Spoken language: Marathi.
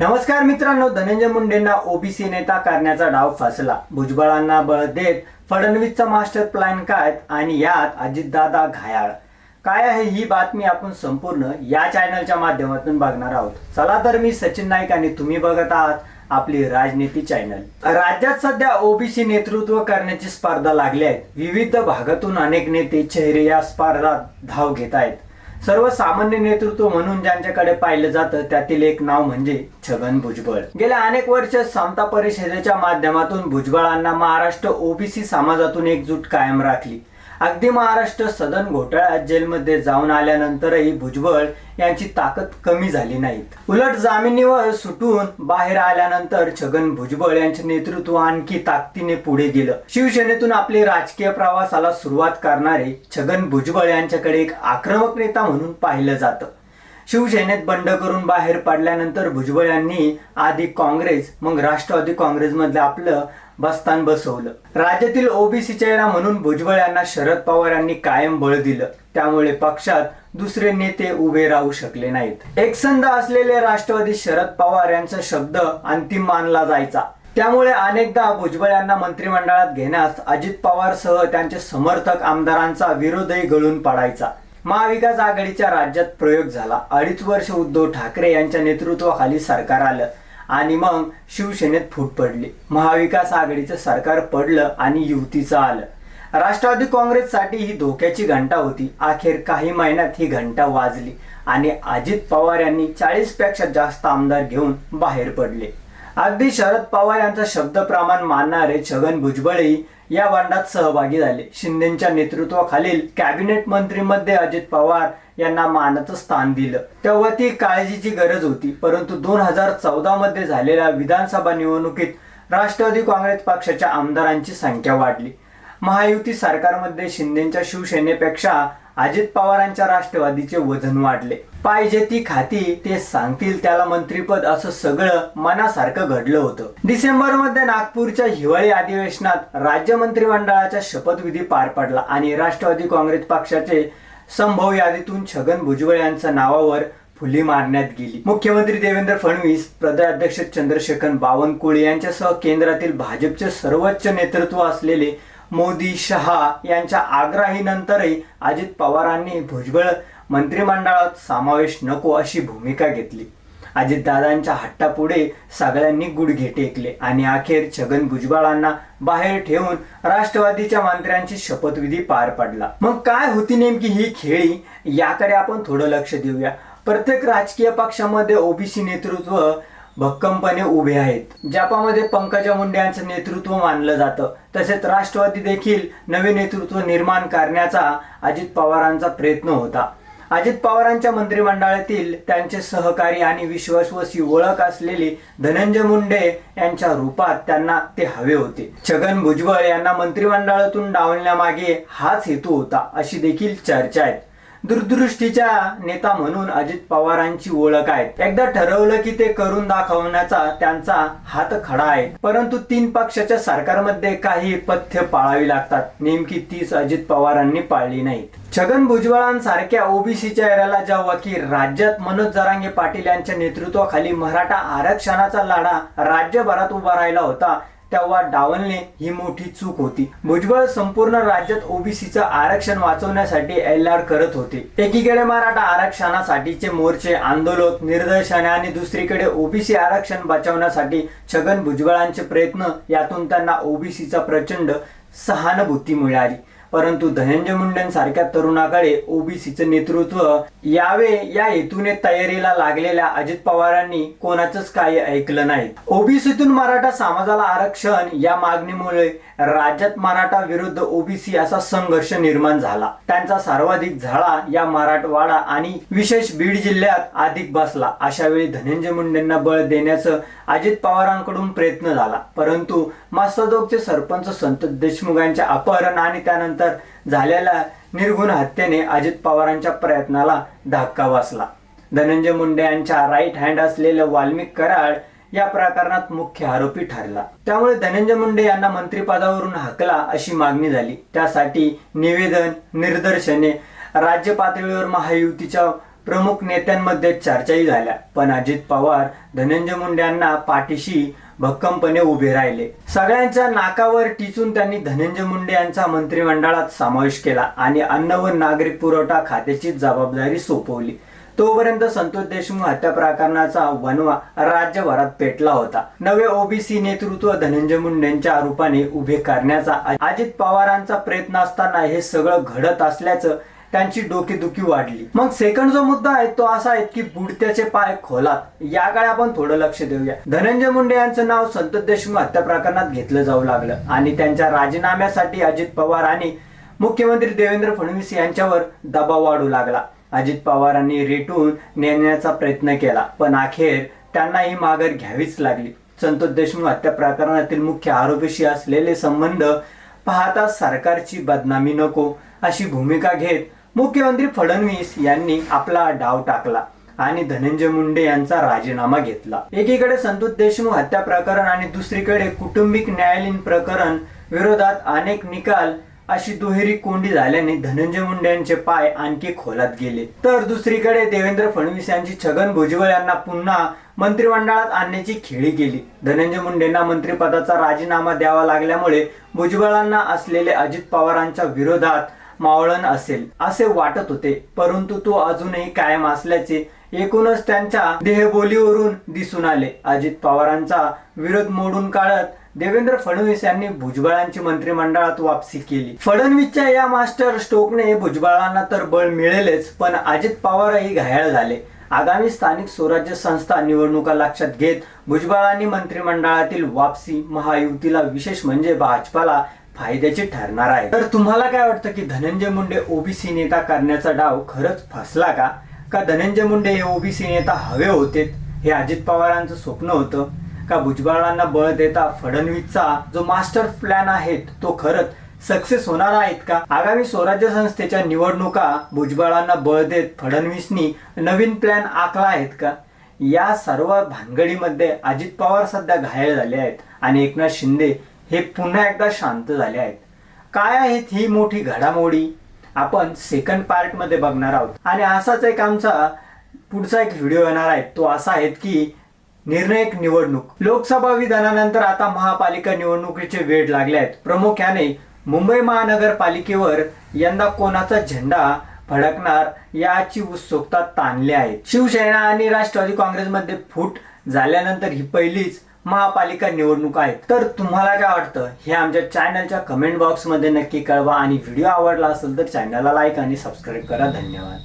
नमस्कार मित्रांनो धनंजय मुंडेंना ओबीसी नेता करण्याचा डाव फसला. भुजबळांना बळ देत फडणवीसचा मास्टर प्लॅन काय आणि यात अजितदादा घायाळ. काय आहे ही बातमी आपण संपूर्ण या चॅनलच्या माध्यमातून बघणार आहोत. चला तर मी सचिन नाईक आणि तुम्ही बघत आहात आपली राजनीती चॅनल. राज्यात सध्या ओबीसी नेतृत्व करण्याची स्पर्धा लागली आहे. विविध भागातून अनेक नेते चेहरे या स्पर्धात धाव घेत आहेत. सर्वसामान्य नेतृत्व म्हणून ज्यांच्याकडे पाहिलं जातं त्यातील एक नाव म्हणजे छगन भुजबळ. गेल्या अनेक वर्ष समता परिषदेच्या माध्यमातून भुजबळांना महाराष्ट्र ओबीसी समाजातून एकजूट कायम राखली. अगदी महाराष्ट्र सदन घोटाळ्यात जेलमध्ये जाऊन आल्यानंतरही भुजबळ यांची ताकद कमी झाली नाहीत. उलट जामिनीवर सुटून बाहेर आल्यानंतर छगन भुजबळ यांचे नेतृत्व आणखी ताकदीने पुढे गेलं. शिवसेनेतून आपले राजकीय प्रवासाला सुरुवात करणारे छगन भुजबळ यांच्याकडे एक आक्रमक नेता म्हणून पाहिलं जातं. शिवसेनेत बंड करून बाहेर पडल्यानंतर भुजबळ यांनी आधी काँग्रेस मग राष्ट्रवादी काँग्रेसमधलं आपलं बस्तान बसवलं. राज्यातील ओबीसी चेहरा म्हणून भुजबळ यांना शरद पवार यांनी कायम बळ दिलं. त्यामुळे पक्षात दुसरे नेते उभे राहू शकले नाहीत. एकसंध असलेले राष्ट्रवादी शरद पवार यांचा शब्द अंतिम मानला जायचा. त्यामुळे अनेकदा भुजबळ यांना मंत्रिमंडळात घेण्यास अजित पवार सह त्यांचे समर्थक आमदारांचा विरोधही गळून पडायचा. महाविकास आघाडीच्या राज्यात प्रयोग झाला. अडीच वर्ष उद्धव ठाकरे यांच्या नेतृत्वाखाली सरकार आलं आणि मग शिवसेनेत फूट पडली. महाविकास आघाडीचं सरकार पडलं आणि युतीचं आलं. राष्ट्रवादी काँग्रेससाठी ही धोक्याची घंटा होती. अखेर काही महिन्यात ही घंटा वाजली आणि अजित पवार यांनी चाळीसपेक्षा जास्त आमदार घेऊन बाहेर पडले. अगदी शरद पवार यांचा शब्द प्रमाण मानणारे छगन भुजबळही या बंडात सहभागी झाले. शिंदेच्या नेतृत्वाखालील कॅबिनेट मंत्रीमध्ये अजित पवार यांना मानाचं स्थान दिलं. तेव्हा ती काळजीची गरज होती परंतु दोन हजार चौदा मध्ये झालेल्या विधानसभा निवडणुकीत राष्ट्रवादी काँग्रेस पक्षाच्या आमदारांची संख्या वाढली. महायुती सरकारमध्ये शिंदेच्या शिवसेनेपेक्षा अजित पवारांच्या राष्ट्रवादीचे वजन वाढले. पाहिजे ती खाती ते सांगतील त्याला मंत्रीपद असं सगळं मनासारखं घडलं होतं. डिसेंबरमध्ये नागपूरच्या हिवाळी अधिवेशनात राज्य मंत्रिमंडळाचा शपथविधी पार पडला आणि राष्ट्रवादी काँग्रेस पक्षाचे संभव यादीतून छगन भुजबळ यांच्या नावावर फुली मारण्यात गेली. मुख्यमंत्री देवेंद्र फडणवीस प्रदेशाध्यक्ष चंद्रशेखर बावनकुळे यांच्यासह केंद्रातील भाजपचे सर्वोच्च नेतृत्व असलेले मोदी शहा यांच्या आग्रहीनंतरही अजित पवारांनी भुजबळ मंत्रिमंडळात समावेश नको अशी भूमिका घेतली. अजितदादांच्या हट्टापुढे सगळ्यांनी गुडघे टेकले आणि अखेर छगन भुजबळांना बाहेर ठेवून राष्ट्रवादीच्या मंत्र्यांची शपथविधी पार पडला. मग काय होती नेमकी ही खेळी? याकडे आपण थोडं लक्ष देऊया. प्रत्येक राजकीय पक्षामध्ये ओबीसी नेतृत्व भक्कमपणे उभे आहेत. जपामध्ये पंकजा मुंडे यांचं नेतृत्व मानलं जातं. तसेच राष्ट्रवादी देखील नवे नेतृत्व निर्माण करण्याचा अजित पवारांचा प्रयत्न होता. अजित पवारांच्या मंत्रिमंडळातील त्यांचे सहकारी आणि विश्वासवसी ओळख असलेले धनंजय मुंडे यांच्या रूपात त्यांना ते हवे होते. छगन भुजबळ यांना मंत्रिमंडळातून डावलण्यामागे हाच हेतू होता अशी देखील चर्चा आहे. दूरदृष्टीच्या नेता म्हणून अजित पवारांची ओळख आहे एकदा ठरवलं की ते करून दाखवण्याचा त्यांचा हात खडा आहे. परंतु तीन पक्षाच्या सरकारमध्ये काही पथ्य पाळावी लागतात. नेमकी तीच अजित पवारांनी पाळली नाहीत. छगन भुजबळांसारख्या ओबीसी चेहऱ्याला जेव्हा की राज्यात मनोज जरांगे पाटील यांच्या नेतृत्वाखाली मराठा आरक्षणाचा लढा राज्यभरात उभा राहिला होता तेव्हा डावलणे ही मोठी चूक होती. भुजबळ संपूर्ण राज्यात ओबीसीचं आरक्षण वाचवण्यासाठी एल्लाड करत होते. एकीकडे मराठा आरक्षणासाठीचे मोर्चे आंदोलक निदर्शने आणि दुसरीकडे ओबीसी आरक्षण बचावण्यासाठी छगन भुजबळांचे प्रयत्न यातून त्यांना ओबीसीचा प्रचंड सहानुभूती मिळाली. परंतु धनंजय मुंडेंसारख्या तरुणाकडे ओबीसीचं नेतृत्व यावे या हेतूने तयारीला लागलेल्या अजित पवारांनी कोणाचंच काही ऐकलं नाही. ओबीसीतून मराठा समाजाला आरक्षण या मागणीमुळे राज्यात मराठा विरुद्ध ओबीसी असा संघर्ष निर्माण झाला. त्यांचा सर्वाधिक झाडा या मराठवाडा आणि विशेष बीड जिल्ह्यात अधिक बसला. अशा वेळी धनंजय मुंडेंना बळ देण्याचं अजित पवारांकडून प्रयत्न झाला. परंतु मास्तोदोगचे सरपंच संत देशमुख यांचे अपहरण आणि त्यानंतर झालेल्या निर्गुण हत्येने अजित पवारांच्या प्रयत्नाला धक्का बसला. धनंजय मुंडे यांच्या राईट हँड असलेल्या वाल्मिक कराड या प्रकरणात मुख्य आरोपी ठरला. त्यामुळे धनंजय मुंडे यांना मंत्रिपदावरून हकला अशी मागणी झाली. त्यासाठी निवेदन निर्दर्शने राज्य पातळीवर महायुतीच्या प्रमुख नेत्यांमध्ये चर्चाही झाल्या. पण अजित पवार धनंजय मुंडे यांना पाठीशी भक्कमपणे उभे राहिले. सगळ्यांच्या नाकावर टिचून त्यांनी धनंजय मुंडे यांचा मंत्रिमंडळात समावेश केला आणि अन्न व नागरिक पुरवठा खात्याची जबाबदारी सोपवली. तोपर्यंत संतोष देशमुख हत्या प्रकरणाचा वनवा राज्यभरात पेटला होता. नवे ओबीसी नेतृत्व धनंजय मुंडेंच्या रूपाने उभे करण्याचा अजित पवारांचा प्रयत्न असताना हे सगळं घडत असल्याचं त्यांची डोकेदुखी वाढली. मग सेकंड जो मुद्दा आहे तो असा आहे की बुडत्याचे पाय खोलात. याकडे आपण थोडं लक्ष देऊया. धनंजय मुंडे यांचं नाव संतोष देशमुख हत्या प्रकरणात घेतलं जाऊ लागलं. आणि त्यांच्या राजीनाम्यासाठी अजित पवार आणि मुख्यमंत्री देवेंद्र फडणवीस यांच्यावर दबाव वाढू लागला. अजित पवारांनी रेटून नेण्याचा प्रयत्न केला पण अखेर त्यांना ही माघार घ्यावीच लागली. संतोष देशमुख हत्या प्रकरणातील मुख्य आरोपीशी असलेले संबंध पाहता सरकारची बदनामी नको अशी भूमिका घेत मुख्यमंत्री फडणवीस यांनी आपला डाव टाकला आणि धनंजय मुंडे यांचा राजीनामा घेतला. एकीकडे संतोष देशमुख हत्या प्रकरण आणि दुसरीकडे कुटुंबिक न्यायालयीन प्रकरण विरोधात अनेक निकाल अशी दुहेरी कोंडी झाल्याने धनंजय मुंडे यांचे पाय आणखी खोलात गेले. तर दुसरीकडे देवेंद्र फडणवीस यांची छगन भुजबळ यांना पुन्हा मंत्रिमंडळात आणण्याची खेळी केली धनंजय मुंडेंना मंत्रिपदाचा राजीनामा द्यावा लागल्यामुळे भुजबळांना असलेले अजित पवारांच्या विरोधात मावळण असेल असे वाटत होते. परंतु तो अजूनही कायम असल्याचे एकूणच त्यांच्या देहबोलीवरून दिसून आले. अजित पवारांचा विरोध मोडून काढत देवेंद्र फडणवीस यांनी भुजबळांची मंत्रिमंडळात वापसी केली. फडणवीसच्या या मास्टर स्ट्रोकने भुजबळांना तर बळ मिळेलच पण अजित पवारही घायाळ झाले. आगामी स्थानिक स्वराज्य संस्था निवडणुका लक्षात घेत भुजबळांनी मंत्रिमंडळातील वापसी महायुतीला विशेष म्हणजे भाजपाला फायद्याची ठरणार आहे. तर तुम्हाला काय वाटतं की धनंजय मुंडे ओबीसी नेता करण्याचा डाव खरंच फसला का? का धनंजय मुंडे हे ओबीसी नेता हवे होते? हे अजित पवारांचं स्वप्न होतं? का भुजबळांना बळ देता फडणवीसचा जो मास्टर प्लॅन आहे तो खरंच सक्सेस होणार आहेत का? आगामी स्वराज्य संस्थेच्या निवडणुका भुजबळांना बळ देत फडणवीसनी नवीन प्लॅन आखला आहेत का? या सर्व भानगडीमध्ये अजित पवार सध्या घायल झाले आहेत. आणि एकनाथ शिंदे हे पुन्हा एकदा शांत झाले आहेत. काय आहेत ही मोठी घडामोडी? आपण सेकंड पार्टमध्ये बघणार आहोत. आणि असाच एक आमचा पुढचा एक व्हिडिओ येणार आहे. तो असा आहे की निर्णायक निवडणूक. लोकसभा विधानानंतर आता महापालिका निवडणुकीचे वेळ लागले आहेत. प्रामुख्याने मुंबई महानगरपालिकेवर यंदा कोणाचा झेंडा फडकणार याची उत्सुकता ताणली आहे. शिवसेना आणि राष्ट्रवादी काँग्रेसमध्ये फूट झाल्यानंतर ही पहिलीच महापालिका निवडणूक आहेत. तर तुम्हाला काय वाटतं? हे आमच्या चॅनलच्या कमेंट बॉक्समध्ये नक्की कळवा आणि व्हिडिओ आवडला असेल तर चॅनलला लाईक आणि सबस्क्राईब करा. धन्यवाद.